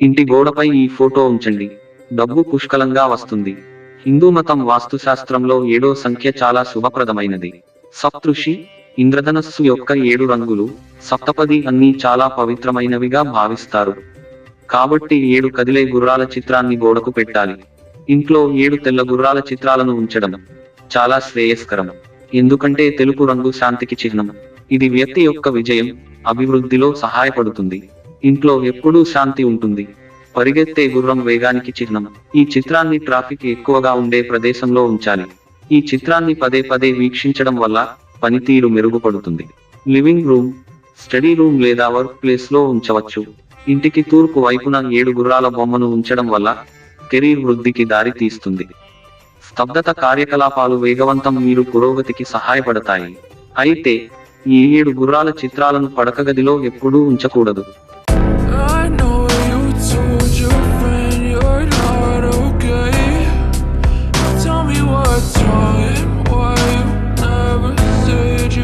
ఇంటి గోడపై ఈ ఫోటో ఉంచండి. డబ్బు పుష్కలంగా వస్తుంది. హిందూ మతం వాస్తుశాస్త్రంలో ఏడో సంఖ్య చాలా శుభప్రదమైనది. సప్తృషి ఇంద్రధనస్సు యొక్క ఏడు రంగులు సప్తపది అన్నీ చాలా పవిత్రమైనవిగా భావిస్తారు. కాబట్టి ఏడు కదిలే గుర్రాల చిత్రాన్ని గోడకు పెట్టాలి. ఇంట్లో ఏడు తెల్ల గుర్రాల చిత్రాలను ఉంచడం చాలా శ్రేయస్కరం. ఎందుకంటే తెలుపు రంగు శాంతికి చిహ్నం. ఇది వ్యక్తి యొక్క విజయం అభివృద్ధిలో సహాయపడుతుంది. ఇంట్లో ఎప్పుడూ శాంతి ఉంటుంది. పరిగెత్తే గుర్రం వేగానికి చిహ్నం. ఈ చిత్రాన్ని ట్రాఫిక్ ఎక్కువగా ఉండే ప్రదేశంలో ఉంచాలి. ఈ చిత్రాన్ని పదే పదే వీక్షించడం వల్ల పనితీరు మెరుగుపడుతుంది. లివింగ్ రూమ్ స్టడీ రూమ్ లేదా వర్క్ ప్లేస్లో ఉంచవచ్చు. ఇంటికి తూర్పు వైపున ఏడు గుర్రాల బొమ్మను ఉంచడం వల్ల కెరీర్ వృద్ధికి దారి తీస్తుంది. స్తబ్దత కార్యకలాపాలు వేగవంతం మీరు పురోగతికి సహాయపడతాయి. అయితే ఈ ఏడు గుర్రాల చిత్రాలను పడకగదిలో ఎప్పుడూ ఉంచకూడదు.